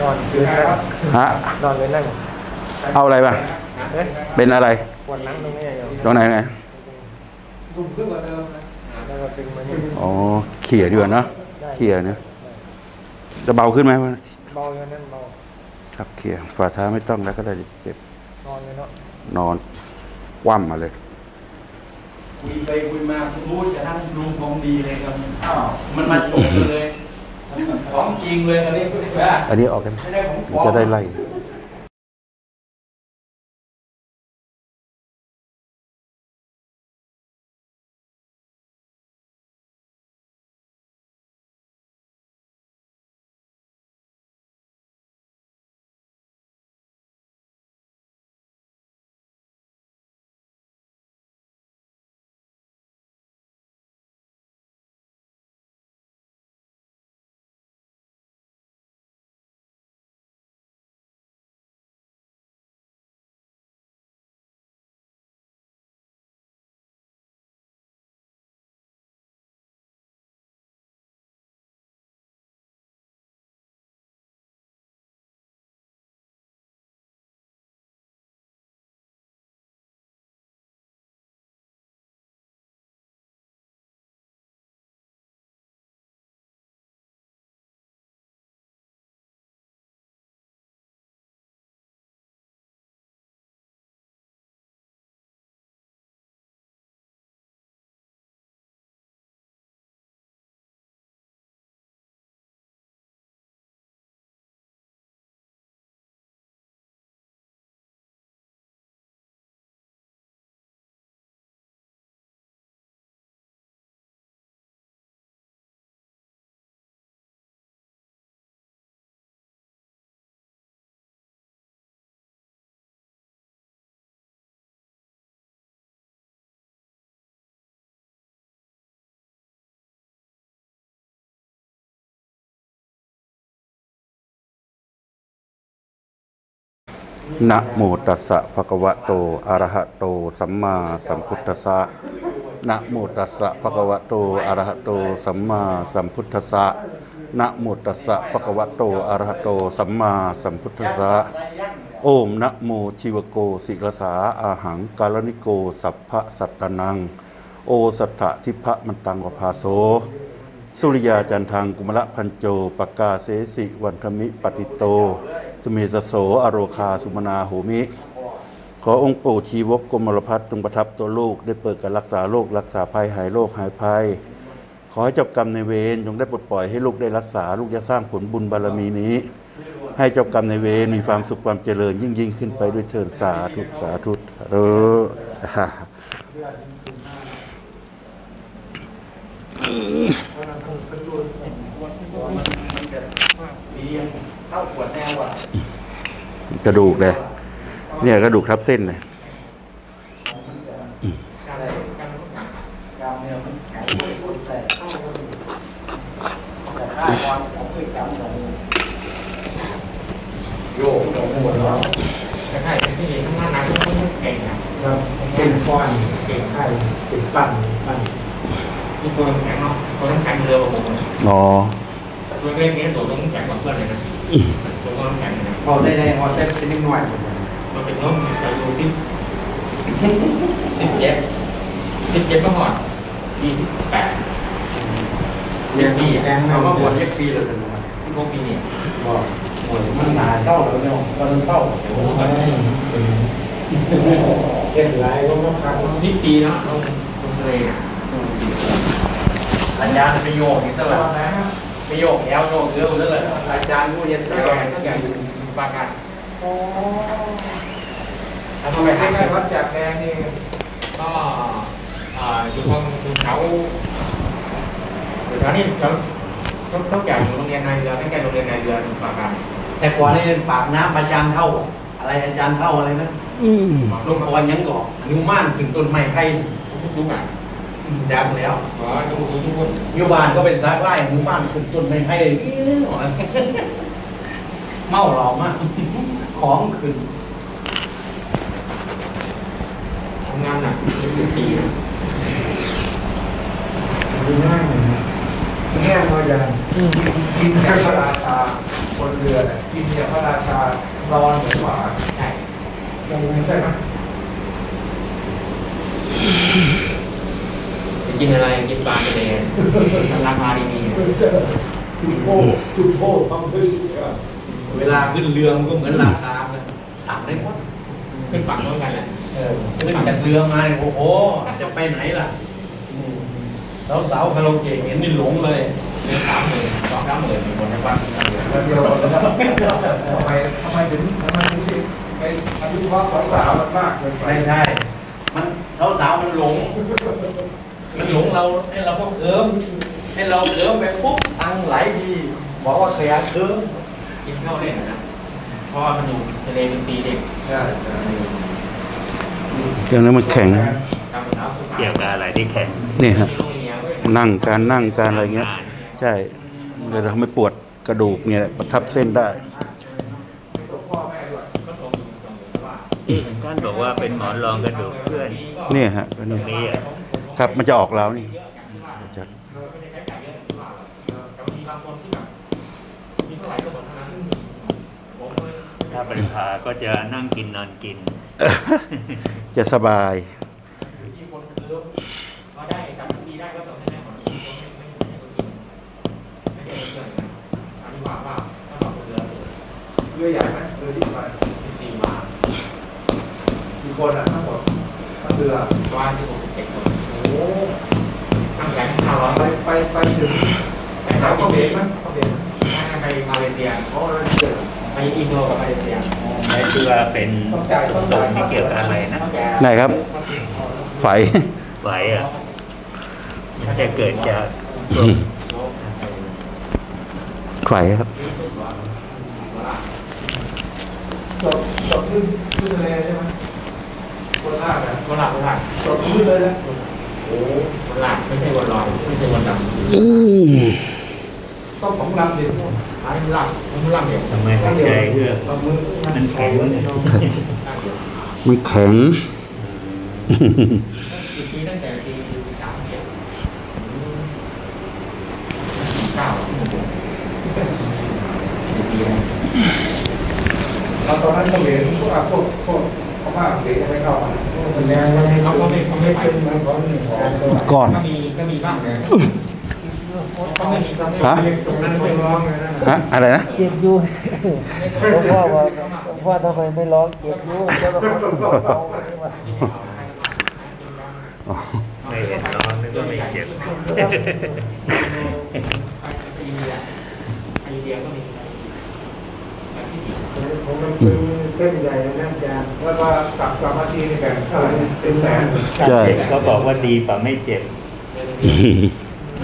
นอนยืนนั่งฮะนอนเลยนั่งเอาอะไรมาเอ๊ะเป็นอะไรปวดหลังตรงนี้อยู่ตรงไหนไงดุมขึ้นกว่าเดิมนะแล้วก็ดึงมานี่อ๋อเขี่ยดีกว่าเนอะเขี่ยเนี่ยจะเบาขึ้นไหมวะเบาอย่างนั้นเบาครับเขี่ยฝ่าเท้าไม่ต้องแล้วก็ได้เจ็บนอนเลยเนาะนอนคว่ำมาเลยคุยไปคุยมาคุณรู้จะทั้งลุงของดีเลยครับอ้าวมันมาตรงกันเลย ของจริงเลยอันนี้เพื่อนอันนี้ออกกัน ไม่ได้ของปลอมจะได้ไล่ นะโมตัสสะภะคะวะโต อะระหะโต สัมมาสัมพุทธัสสะนะโมตัสสะภะคะวะโต อะระหะโต สัมมาสัมพุทธัสสะนะโมตัสสะภะคะวะโต อะระหะโต สัมมาสัมพุทธัสสะโอมนะโมชิวโกศิรสาอาหังกาลนิโก สัพพะสัตตนัง โอสัทธะทิพะมันตังวภาโส สุริยาจันทังกุมละพันโจปกาเสสิวันธมิปฏิโตสุเมสโสอโรคาสุมนาโหมิ ขอองค์ปู่ชีวกกรมลพัฒน์จงประทับตัวลูกได้เปิดการรักษาโรครักษาภัยหายโรคหายภัย ขอให้เจ้ากรรมในเวรจงได้ปลดปล่อยให้ลูกได้รักษาลูกจะสร้างผลบุญบารมีนี้ ให้เจ้ากรรมในเวรมีความสุขความเจริญยิ่งยิ่งขึ้นไปด้วยเถิดสาธุสาธุเออ ดีเข้าปวดแนวอะ กระดูกเลยเนี่ยกระดูกทับเส้นเลยเนื้อมันแข็งไม่พูดแต่เข้าแต่ข้าความของเคยจำแต่โยกหมดแล้วแต่ใช่ที่ทำงนหนักต้องเก่งนะครับเป็นก้อนเก่งไข่เป็นปั่นปั่น ตัวน้ำแข็งเนาะตัวน้ำแข็งเรือประมงอ๋อตัวเล็กนี้ตัวน้ำแข็งกว่าเพื่อนเลยนะตัวน้ำแข็งนะพอได้ได้พอเซ็ตนิดหน่อยมันเป็นน้องไปดูที่สิบเจ็ดสิบเจ็ดก็หอดยี่สิบแปดเจ็ดปีแดงเราก็ปวดเจ็ดปีเลยที่พวกปีเนี่ยบอกปวดมันหนาเศร้าแล้วเนี่ยก็ต้องเศร้าโอ้โหตอนนี้เก็บลายก็มาพักสิบปีแล้วลงลงทะเลนะ อาจารย์ไปโยกนี่ตลอดไปโยกแอวโยกเรือนั่นแหละอาจารย์ผู้เรียนถ้าเจ้าแก่ถ้าแก่อยู่ปาการโอ้ถ้าทำไมหาใกล้ๆวัดจากแดงนี่ก็อ่าอยู่ทางเขาอยู่แถวนี้เขาเขาเขาแก่อยู่โรงเรียนนายเรือใกล้ๆโรงเรียนนายเรือตรงปาการแต่ก่อนนี่ปากน้ำอาจารย์เท่า อะไรอาจารย์เท่าอะไรนะอืมลงก่อนยังก่อนนิวม่านขึ้นต้นไม้ไผ่สูงอะ จำแล้วขอดูดูทุกคนอยู่บ้านก็เป็นสายไร่หมู่บ้านขึ้นต้นไม้ไผ่นี่หน่อยเมาหลอมากของขึ้นทำงานหนักเป็นปีนะดีมากเลยนะอแง่มาอย่างกินเนี่ยพระราชาบนเรือเนี่ยกินเนี่ยพระราชานอนเหมือนหมาใช่อย่างนี้ใช่ไหมจะ กินอะไรกินปลาทะเลราคาดีๆเจอจุดโพจุดโพทำขึ้นเนี่ยเวลาขึ้นเรือมันก็เหมือนราชาเลยสั่งได้หมดขึ้นฝั่งเหมือนกันแหละเออขึ้นจากเรือมาเนี่ยโอ้โหจะไปไหนล่ะสาวสาวๆคาราโอเกะเห็นนี่หลงเลยเดือนสามหมื่นสองสามหมื่นมีคนในบ้านแล้วเดียวกันแล้วทำไมทำไมถึงทำไมถึงไปอายุว่าสาวสาวมันมากเกินไปไม่ใช่ มันสาวสาวๆมันหลง มันหลงเราให้เราก็เอิมให้เราเอิมไปปุ๊บตังค์ไหลดีบอกว่าขยันเอิมกินข้าวเล่นนะเพราะว่ามันอยู่ทะเลเป็นปีเด็กใช่ใช่อย่างนั้นมันแข็งตามภาษาสุภาพเกี่ยวกับอะไรที่แข็งนี่ฮะมีโรงเรียนนั่งการนั่งการอะไรเงี้ย ใช่เลยทำให้ปวดกระดูกเนี่ยประทับเส้นได้พ่อแม่ด้วยก็ส่งอยู่ส่งอยู่ว่าที่ท่านบอกว่าเป็นหมอนรองกระดูกเพื่อน เนี่ยฮะก็ตรเนี่ยงนี้อะ ครับ มันจะออกแล้วนี่จะถ้าเปล่าแต่มีบางคนที่แบบมีเท่าไหร่ก็หมดเท่านั้นผมเลยถ้าก็จะนั่งกินนอนกิน จะสบายเรือใหญ่ไหมเรือที่ไปสิบสี่บากี่คนอะ ไปไปไปถึงไปแถหาวเขาเขเบมรรมั้ยเขาเบรมั้ยไปมาเลเซียอ๋อแล้วเจอไปอินโดกับมาเลเซียไม่ที่ว่าเป็นตุ่มๆนี่เกี่ยวกับอะไรนะไหนครับไฟไหวอะมันจะเกิดจากอืมไฟครับจบจบขึ้นขึ้นทะเลใช่ไหมคนลากอะคนหลักคนหลักจบขึ้นเลยนะ โอ้คนหลักไม่ใช่วนลอยไม่ใช่วนดำอืมต้องของลำดิอันนี้หลักมันหลักเดียวทำไมหายใจเพื่อลำมือมันแข็งมันแข็งอีกทีตั้งแต่ปีสามเจ็ดเก้าสี่ปีแล้วเราตอนนั้นเขาเบรพวกอาพวกพวก พม่าเบรไม่เข้ามาเป็นแนวแล้วเขาก็ไม่เขาไม่ไปมันเขาหนึ่งของก่อนก็มีก็มีบ้างนะก็ไม่มีก็ไม่ฮะตรงนั้นเป็นร้องเลยนะฮะอะไรนะเจ็บอยู่หลวงพ่อว่าหลวงพ่อทำไมไม่ร้องเจ็บอยู่แล้วเราก็เอาไม่มาอ๋อไม่เห็นร้อนนึกว่าไม่เจ็บอินเดียอินเดียก็มีแบบที่ติดผ มมันเป็นเส้นใหญ่นะอาจารย์แล้วก็กลับกลับมาทีนี่กันเท่าไหร่เป็นแสนใช่เขาบอกว่าดีกว่าไม่เจ็บ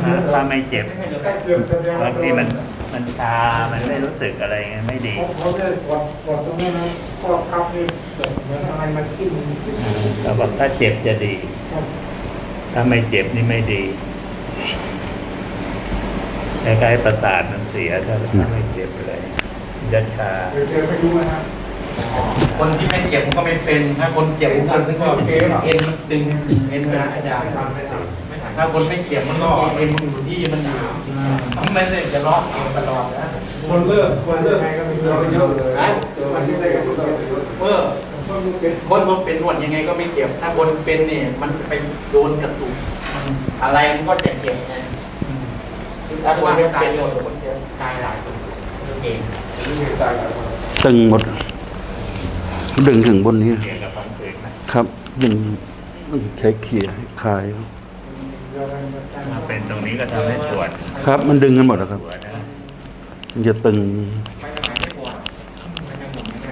ถ้าถ้าไม่เจ็บไม่ใช่เรือใกล้เกือบแสดงบางทีมันมันชา มันไม่รู้สึกอะไรไงไม่ดีเขาเขาเนี่ยกดกดตรงนี้นะข้อคับนี่แบบเหมือนอะไรมันขึ้นเขาบอกถ้าเจ็บจะดี ถ้าไม่เจ็บนี่ไม่ดีคล้ายๆประสาทมันเสียถ้าถ้าไม่เจ็บเลยมัน จะชาเดี๋ยวเจอไม่รู้นะฮะคนที่ไม่เจ็บมันก็ไม่เป็น ถ้าคนเจ็บมันก็ถึงก็เอ็นมันดึงเอ็นนะอาจารย์ไม่ทันไม่ทันถ้าคนไม่เจ็บมันก็เอ็นมันอยู่ที่มันหนาวมันไม่ได้จะล็อกเองตลอดนะคนเลิกคนเลิกก็มีเราเยอะเลยมันยังไงก็พูดเราเยอะเมื่อคนมันเป็นนวดยังไงก็ไม่เจ็บ ถ้าคนเป็นเนี่ยมันไปโดนกระตุกมันอะไรมันก็จะเจ็บไงถ้าคนไม่เป็นโดนคนเจ็บตายหลายคนเก่ง ตึงหมด ดึงถึงบนนี้เกี่ยวกับความเกิดนะครับ ดึงใช้เขี่ยให้คลายมาเป็นตรงนี้ก็ทำให้ปวด ครับ มันดึงกันหมดแล้วครับปวดนะมันจะตึงไปทางไหนไม่กลัวไม่ทางผมไม่ได้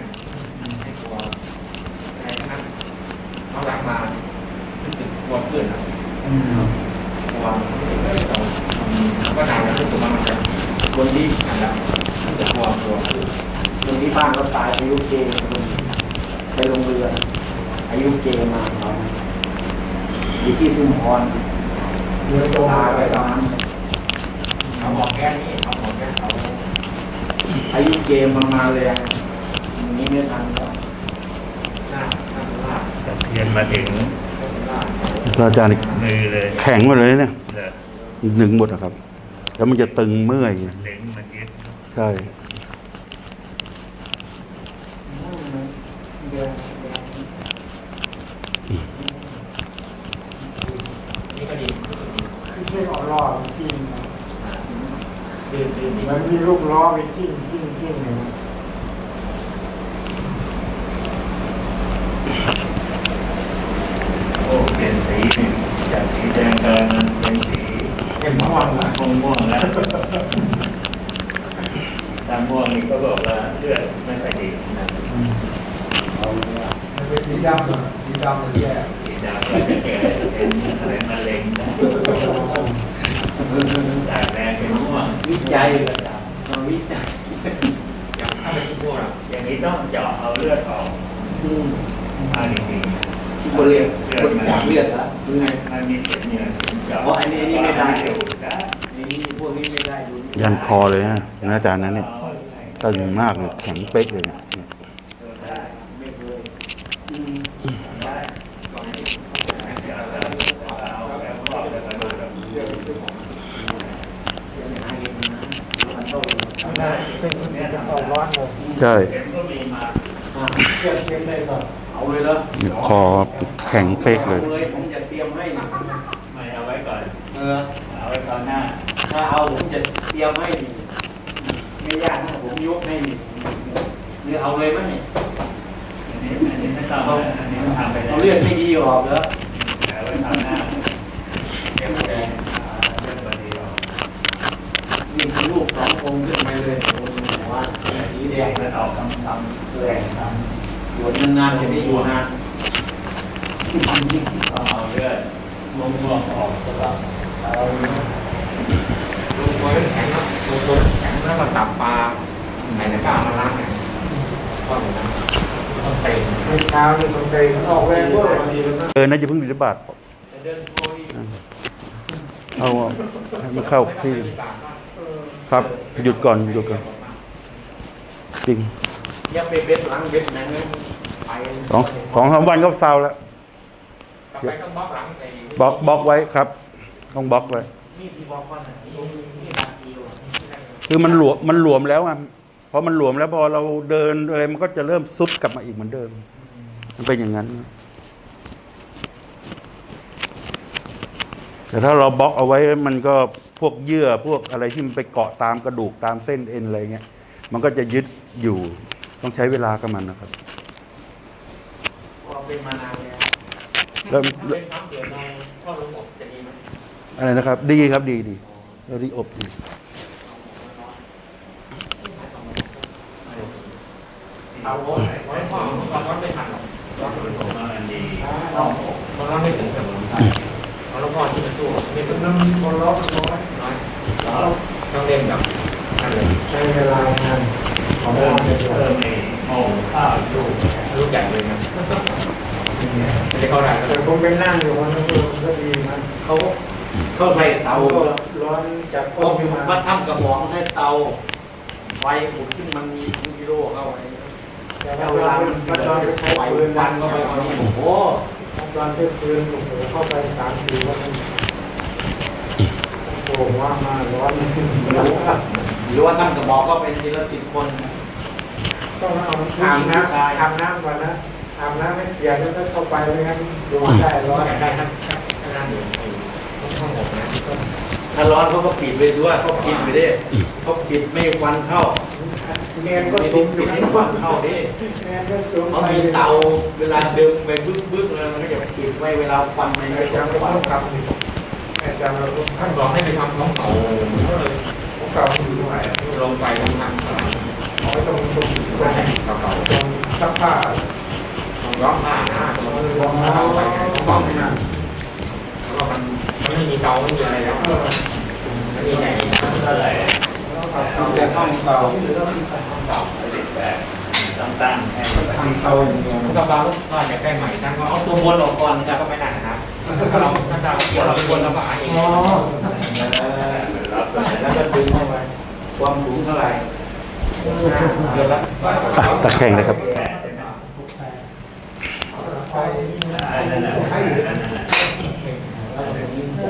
ไม่กลัวอะไรทั้งนั้นเอาหลังมารู้สึกกลัวเพื่อนอะกลัวรู้สึกเลยเราก็นานแล้วรู้สึกว่ามันจะคนที่อันแล้วมัน จะกลัวกลัวเพื่อนคนที่บ้านเขาตายอายุเกณฑ์ไปลงเรืออายุเกณฑ์มาเขาอยู่ที่สุพรเรือโตตายไปไปตตาอนมนั้นเขาบอกแค่นี้เขาบอกแค่เขาอายุเกณฑ์มามาเลยอย่างนี้ไม่ทันแล้วหน้าหน้าสุราษฎร์กระเทียนมาถึงหน้าสุราษฎร์แล้วอาจารย์มือเลยแข็งหมดเลยเนี่ยเลยดึงหมดอะครับ แล้วมันจะตึงเมื่อยเล็งมันยึด ใช่นี่ก็ดีไม่ใช่เอาล้อไปจิ้มนะดื้อดื้อดีมันมีลูกล้อไปจิ้มจิ้มจิ้มเลยนะโอ้เปลี่ยนสีนี่จากสีแดงกลายเป็นสีเป็นม่วงนะม่วงม่วงๆแล้วตามม่วงนี่ก็บอกว่าเลือดไม่ค่อยดีนะมันเป็นสีดำอะสีดำมันแย่สีดำก็จะแก่เป็นอะไรมะเร็งนะจากแดงเป็นม่วงวิจัยเลยมาวิจัยอย่างถ้าเป็นพวกเราอย่างนี้ต้องเจาะเอาเลือดออกอืมาจริงที่บริเวณบริจาคเลือดแล้วมันมีเศษเนื้อถึงเจาะอ๋ออันนี้นนี้ไม่ได้อยู่ได้นี่พวกนี้ไม่ได้ดูยันคอเลยฮะอาจารย์นั้นเนี่ย ตึงมากเลยแข็งเป๊กเลยเนี่ยใช่เข็มก็มีมาอะเอาเลยคอแข็งเป๊กเลยผมจะเตรียมให้ไม่เอาไว้ก่อน เออ เอาไว้ตอนหน้า ถ้าเอาผมจะเตรียมให้ ไม่ยากนะผมยกให้นี่หรือเอาเลยไหมนี่อันนี้อันนี้ไม่ต้องนะอันนี้ทำไปแล้เอาวเลือดไม่ดีออกแล้วเอาไว้ตอนหน้าเข็มแดงเลือดพอดีออกนี่คือลูกสององค์ขึ้นไปเลยแต่ว่าสีแดงเลือดออกทำทแดงอยู่นานๆจะได้อยู่นานำต้องเอาเลือดม่วงๆออกซะก่อนล ตัวแข็งนะลงตัวแข็งแล้วก็จับปลาใส่ตะกร้ามาล้างเนี่ยก็เหมือนกันต้องเตะไม่เช้านี่ต้องไปออกแรงเวอร์ดีแล้วนะเออน่าจะเพิ่งบิณฑบาตจะเดินโค้ยเอาให้มันเข้าที่ ครับ หยุดก่อนหยุดก่อนจริงอย่าไปเบ็ดหลังเบ็ดนั่นเลยไปสองสองสามวันก็เศร้าแล้วกลับไปต้องบล็อกหลังไอ้ บล็อกบล็อกไว้ครับ ต้องบล็อกไว้ นี่ที่บอกว่านี่นี่นาทีว่ะคือมันหลวมมันหลวมแล้วอะพอมันหลวมแล้วพอเราเดินอะไรมันก็จะเริ่มซุดกลับมาอีกเหมือนเดิม มันเป็นอย่างนั้น แต่ถ้าเราบล็อกเอาไว้มันก็พวกเยื่อพวกอะไรที่มันไปเกาะตามกระดูกตามเส้นเอ็นอะไรเงี้ยมันก็จะยึดอยู่ต้องใช้เวลากับมันนะครับพอเป็นมานานแล้วแล้วถ้าเป็นซ้ำเกิดเราเข้าระบบจะดีไหม อะไรนะครับ ดีครับดีดีรีอบดีเอาโอ้ยร้อนพ่อร้อนร้อนไม่ทันหรอกร้อนผมว่ามันดีมันร้อนไม่ถึงกับผมเอาลูกพ่อที่มันตู้ไม่เป็นน้ำคนร้อนน้อยน้อยต้องเล่นแบบใช้เวลานานของเพิ่เรามเริ่มในห้องข้าวลูกลูกใหญ่เลยนะม่ได้เข้าได้แต่ผมไปนั่งอยู่วันนั้นก็ดีนะเขา เขาใส่เตาก็ร้อนจากก็ก้นมีมาวัดถ้ำกระบอกใส่เตาไฟอุดขึ้นมันมีกิโลเข้าไปแต่แต่เวเวลาลามัมันนตอนไปใช้ไฟปืนฟันั้นนก็ก็ไปไปเอาเอานี่นี่โอ้โหตอนใช้ปืนโอ้โหเข้าไปสามสี่วันโอ้โหว่ามาร้อนหรือว่าถ้ำกระบอกก็เป็นทีละสิบคนต้องเอาอาบน้ำอาบน้ำก่อนนะอาบน้ำไม่เปียกแล้วก็เข้าไปไม่งั้นดูได้ร้ร้ออนนอยากได้ทั้งทั้ งนั้นอยู่ห้องหกนะถ้าร้อนเขาก็ปิดไปด้วยเขาปิดไปดิเขาปิดไม่ให้ควันเข้าเนียนก็ไม่ซุซุมมอปิยู่ดให้ทั้งควัวันนเข้าดิเนียนก็ซุมเขาไปมีเตาเวลาดึงไปบึ้งบึ้งแล้วมันก็จะไปปิดไว้เวลาควันมันอาไม่จารย์เข้าก็ควันต้องกลับอาจารย์เราต้องท่านบอกให้ไปทำน้องเต่าก็เลยต้องกลับอยู่ด้วยลงไปลงทางสลับเอาไว้ตรงตรงตก็รงใส่เก่าตรงซักผ้าๆต้องย้อมผ้าหน้าตัวเอาไปต้องบ้องให้หน้าแล้วก็มันมัน ไม่มีเตาไม่มีอะไรแล้วมันมีใหญ่เท่าไหร่แต่ห้องเตาเต่าสิบแปดต้องตั้งให้ทำเตาอย่างเดียวถ้าเบาก็อยากได้ใหม่ท่านก็เอาตัวบนออกก่อนคแล้รัวบก็ไม่ได้นะครับถ้าเราถ้าเราเกี่ยวเราเป็นคนเราก็หาเองอ๋อแล้วก็ดึงเข้าไปความสูงเท่าไหร่เดือนละตะแคงเลยครับ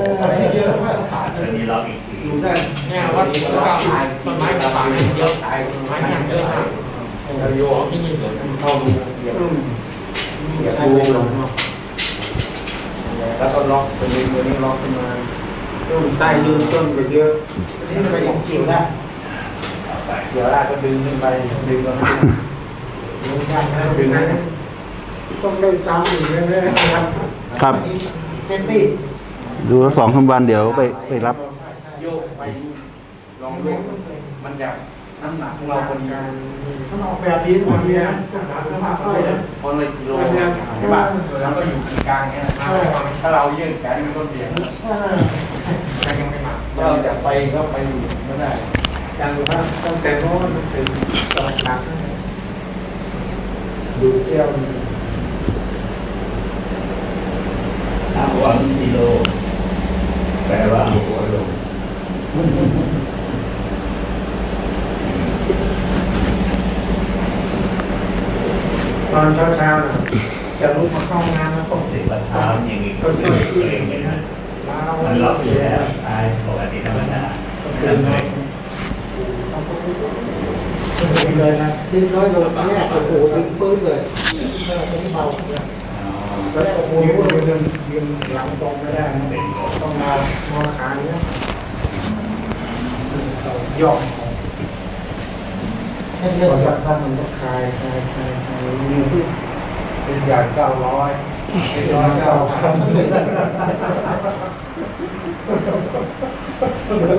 เยอะมากอันนี้ล็อกอีกทีดูได้เนี่ยว่าต้นไม้ต้นไม้ป่าเนี่ยเยอะตายต้นไม้ยังเยอะมากเราโยกที่นี่เหลือเข้าดูเดียวเสียดูลงแล้วก็ล็อกตัวนี้ตัวนี้ล็อกขึ้นมาต้นใต้ยืนต้นไปเยอะนี่มันไปยังเกี่ยวได้เกี่ยวได้ก็ดึงขึ้นไปดึงตรงนั้นดึงได้นดึงได้ต้องได้ซ้ำอีกเรื่อยๆนะครับครับเซฟตี้ ดูแล้วสองสามวันเดี๋ยวไปไปรับโยกไปลองโยกมันจะน้ำหนักของเราคนงานถ้าออกแบบนี้มันเนี้ยต้องหาต้องมาค่อยนะคนละกิโลใช่ป่ะแล้วก็อยู่กลางๆเงี้ยถ้าเรายื่นแขนมันก็เบี่ยงยังไม่มาเราจะไปก็ไปอยู่ไม่ได้อย่างว่าตั้งแต่โน้นถึงตอนหลังดูเที่ยวถามว่ากิโล แปลว่าหัวลงตอนเช้าเช้าๆน่ะจะลุกมาเข้าห้องน้ำแล้วก็สิบประทามอย่างนี้ก็ช่วยตัวเองไม่ได้ล้ามันล็อกอยู่แล้วตายปกติธรรมดาตื่นมาเลยนะดิ้นน้อยลงแรกโอ้โหดึงปื้นเลยเออตัวนี้เบาเลย แล้วโอ้ยืนยืนยืนหลังตรงไม่ได้นะต้องมองมองขาเนี้ยย่องให้เรียกว่าสักพักมันก็คลายคลายคลายคลายมีเป็นอย่างเก้าร้อยเป็นร้อยเก้าพัน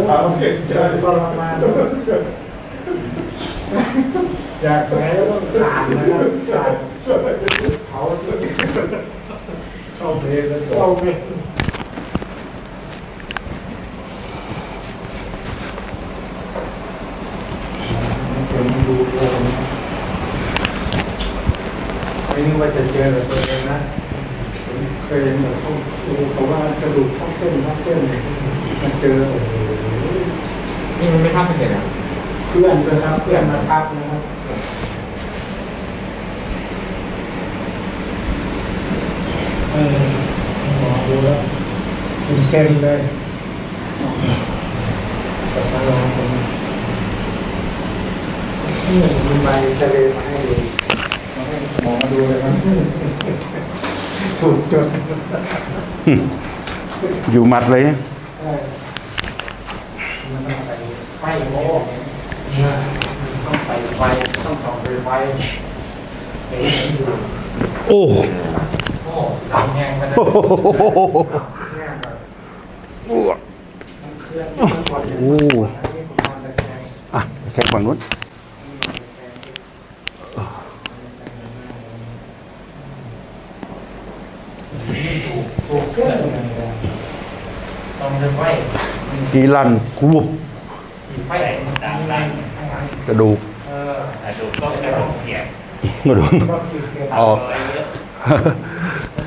ถามเก่งใจก็ลงมาอยากไหนก็ต้องผ่านนะครับผ่านเขา เข้าเพลงแล้วเข้าเพลงผมดูโอ้ไม่นึกว่าจะเจอแบบตัวเองนะผมเคยเหมือนเขาดูเขาว่ากระดูกทับเส้นทับเส้นมันเจอโอ้โหนี่มันไม่ทับเป็นเด็กอะเพื่อนนะครับ เพื่อนมาทับนะครับ ออหมอดูแล้วเป็นเส้นเลยแต่ถ้าลองผมนี่มีใบทะเลมาให้ดูมาให้หมอมาดูเลยครับถูกจดอยู่หมัดเลยใช่มันต้องใส่ไฟโม่ต้องใส่ไฟต้องส่องไฟไฟเห็นอยู่โอ้ โอ้หลังแห้งไปเลยเนี่ยแบบโอ้มันเคลื่อนมันกดอยู่โอ้อันนี้ผมทำตะแคงอะแค่ฝั่งนู้นถูกเคลื่อนอย่างเดียวซองจะไฟกีรันกรุบไฟไหนต่างกันกระดูกเออถ้าดูก็จะต้องเขียนกระดูก ก็คือเกี่ยวออกอะไรเยอะ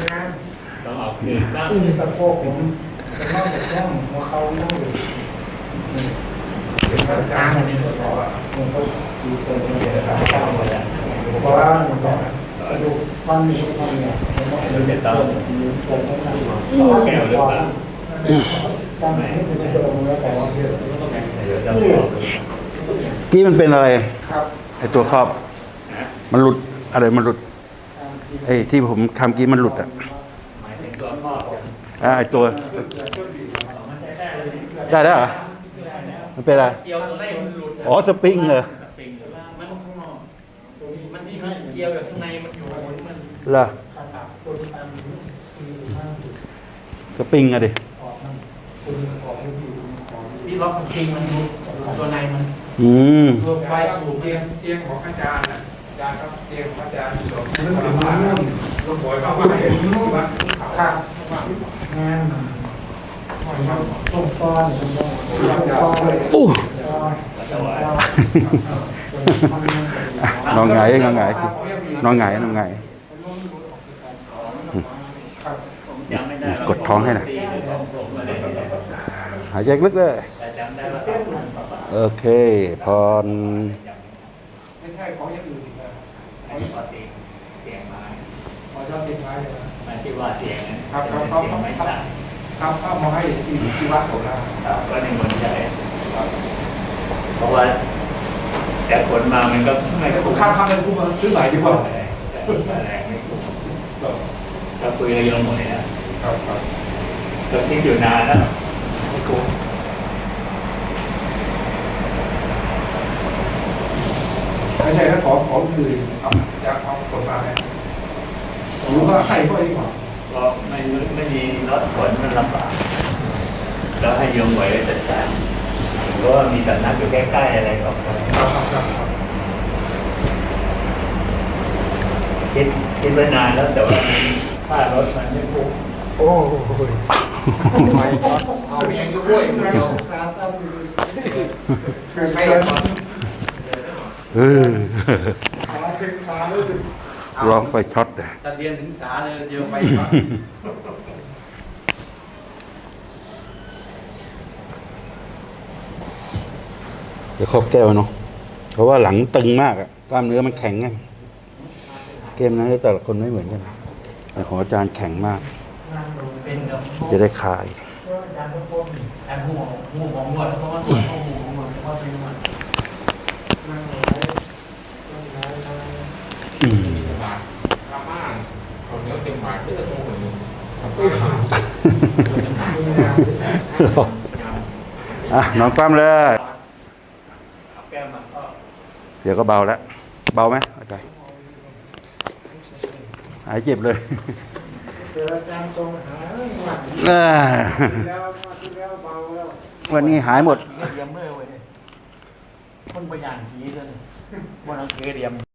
กับงานต้องออกคืนบ้างที่สะโพกผมเป็นนอกจากแข้งหัวเข่านั่งอยู่เป็นกลางอันนี้ก็พอผมก็ดูเกินไปเลยครับเพราะว่าผมบอกกระดูกฟันนี้ฟันเนี่ยผมว่าเป็นเด็กเติมเกินไปหน่อยแก้วหรือเปล่าตั้งแต่ที่เป็นตัวมือแต่ว่าเยอะเดี๋ยวจะบอกกี้มันเป็นอะไร ครับไอตัวครอบนะมันหลุดอะไรมันหลุด ไอ้ที่ผมทำกี้มันหลุดอะหมายถึงตัวพ่อผมอ่าไอตัว ได้แล้วเหรอมันเป็นอะไรเกี่ยวตัวไหนมันหลุดอ๋อสปริงเหรอปิงมันข้างนอกมันที่มีเกี่ยวอยู่ข้างในมันอยู่มันเหรอสปริงอะดิที่ล็อกสปริงมันหลุดตัวในมัน อืมรวมไฟสูบเตีเนี่ยยงเตียงของอาจารย์น่ะอา จารย์ครับเตียงขอาจารย์อยู่ตรงนี้มันมาลงหวยเข้ามาเห็นรูปมันเขาครับว่างานต้มก้อนต้มก้อนอู้นถวายนอนหงนอนหงายนอนหงนอนหงายยังไม่ได้กดท้องให้หน่อยหรือของผมอะหายใจลึกเลยโอเค พรไม่ใช่ของอย่างอื่น อีกแล้วอันนี้พอตีเตียงไม้ขอชอบติดไม้เลยนะมาที่ว่าเตียงนั้นครับครับเตีเขายงเขาไม่เขาสั่นเขาเข้ามาให้ที่ที่วัดของเราครับก็ในเมืองใจครับเพราะว่า แต่ผลมามันก็ไม่ไอ้คุ้มข้ามข้ามไปพูดมาซื้อใหม่ดีกว่าแรงไม่คุ้มก็คุยกับโยมหมดเลยนะครับครับก็คิดอยู่นานแล้วไม่คุ้มไม่ใช่นะของของคือเอา จากเอากฎหมายหรือว่าให้ก็ดีกว่าก็ไม่ไม่มีรถขนมันลำบากแล้วให้โยมไหวจัดการหรือว่ามีสำนักอยู่ใกล้ๆอะไรก็ได้ครับครับครับครับคิดคิดไว้นานแล้วแต่ว่าค่ารถมันไม่คุ้มโอ้ยเอาเองด้วยขาสั้นอยู่ไม่เอาก่อน เออขาเช็คขาด้วยดิร้องไปช็อตเลยสะเทียนถึงสาเลยเดียวไปวะเดี๋ยวครอบแก้วเนาะเพราะว่าหลังตึงมากอะกล้ามเนื้อมันแข็งไงเกมนั้นแต่ละคนไม่เหมือนกันแต่ของอาจารย์แข็งมากเป็นกับจะได้คลายแอนหูหูของนวดเพราะว่าตัวเขาหูของนวดเพราะว่าเป็นนวด อืม มีสบายทำบ้านเอาเนื้อเต็มบาทเพื่อจะโตเหมือนเดิมทำบ้าน อะนอนคว่ำเลย เดี๋ยวก็เบาแล้ว เบาไหมอาจารย์หายเจ็บเลยวันนี้หายหมดเดียมเลยเว้ยคนประหยัดผีเลยบนอังเกเดียม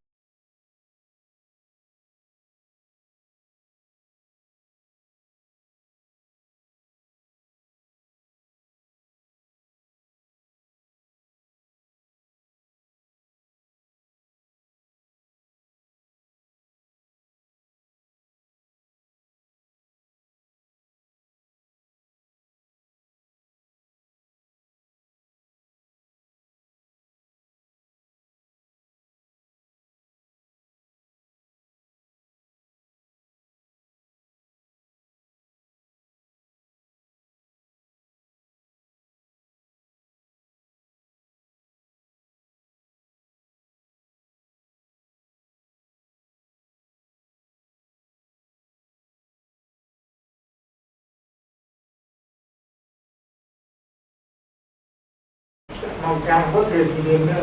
เอากลางเขาเกิดทีเดียวเนี่ย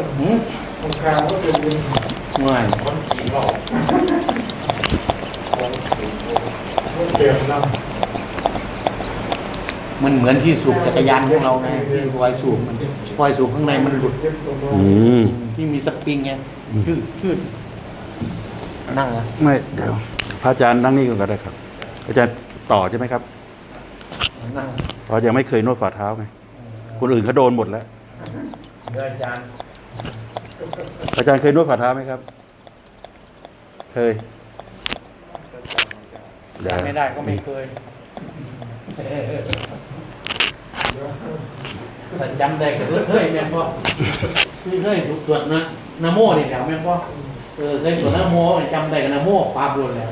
เอากลางเขาเกิดทีเดียวเมื่อยคนขี่เราเขาเกิดแล้วมันเหมือนที่สูบจักรยานของเราไงที่ไฟสูบมันไฟสูบข้างในมันหลุดเย็บสมองอืมที่มีสปริงไงชืดชืดนั่งอะไม่เดี๋ยวพระอาจารย์นั่งนี่ก่อนก็ได้ครับ อาจารย์ต่อใช่ไหมครับนั่งเพราะยังไม่เคยนวดฝ่าเท้าไงคนอื่นเขาโดนหมดแล้ว เดินจานอาจารย์เคยนวดฝ่าเท้าไหมครับ เคยเดี๋ยวไม่ได้ก็ไม่เคยแต่จำได้ก็เคยแม่นพ่อคือเคยถูกสวดนะนะโมนี่แหล้วแม่นพ่อเออเคยสวดนะโมเนี่ยจำได้กับนะโมปาบรุนแล้ว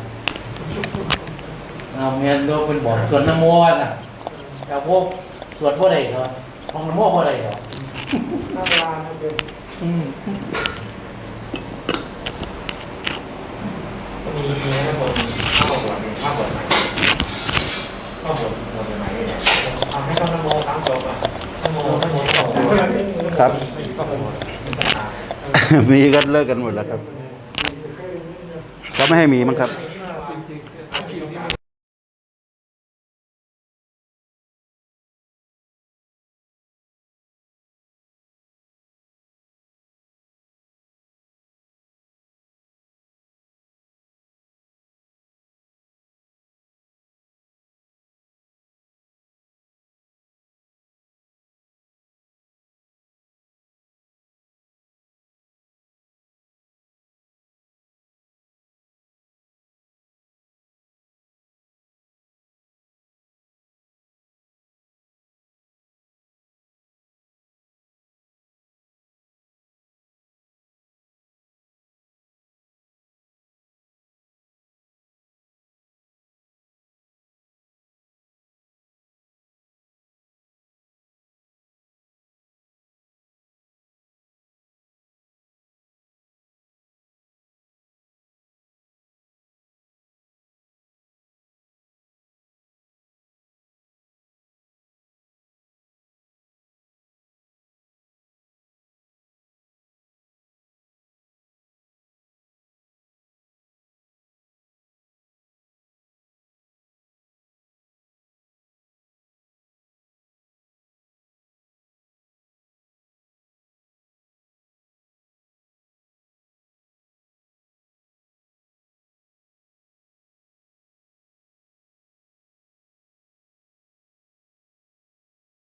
เอาแม่นโดนเป็นบอกสวดนะโมน่ะแต่พวกสวดพวกใดเหรอของนะโมพวกใดเหรอห น้าตานเป็นอืมมีมีนะคนข้าวบดข้าวบดใหม่ข้าวบดบดใหม่เนี่ยทำให้ต้องนโมสามจบอะนโมนโมสองครับ มีก็เลิกกันหมดแล้วครับเขาไม่ให้มีมั้งครับ